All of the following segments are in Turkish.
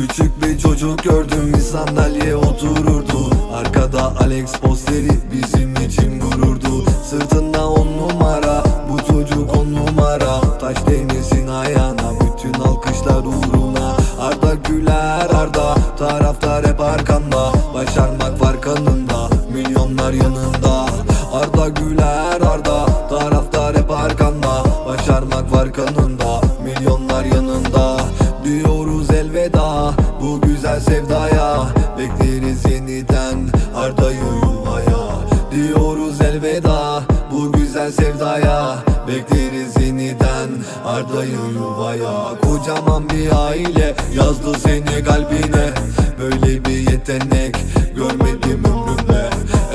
Küçük bir çocuk gördüm bir sandalye otururdu. Arkada Alex posteri bizim için gururdu. Sırtında on numara bu çocuk on numara. Taş değmesin ayağına bütün alkışlar uğruna. Arda Güler Arda taraftar hep arkanda. Başarmak var kanında milyonlar yanında. Arda Güler Arda taraftar hep arkanda. Başarmak var kanında milyonlar yanında Diyoruz elveda bu güzel sevdaya. Bekleriz yeniden Arda'yı yuvaya. Diyoruz elveda bu güzel sevdaya. Bekleriz yeniden Arda'yı yuvaya. Kocaman bir aile yazdı seni kalbine. Böyle bir yetenek görmedim ömrümde.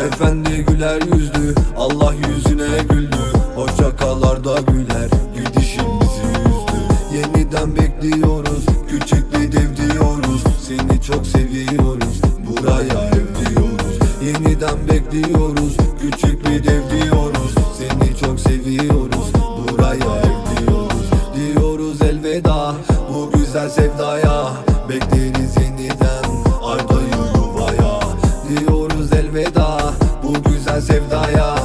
Efendi güler yüzlü Allah yüzüne güldü. Hoşça kal Arda Güler gidişin bizi üzdü. Yeniden bekliyoruz Seni çok seviyoruz buraya ev diyoruz. Yeniden bekliyoruz küçük bir dev diyoruz. Seni çok seviyoruz buraya ev diyoruz. Diyoruz elveda bu güzel sevdaya. Bekleriz yeniden Arda'yı yuvaya. Diyoruz elveda bu güzel sevdaya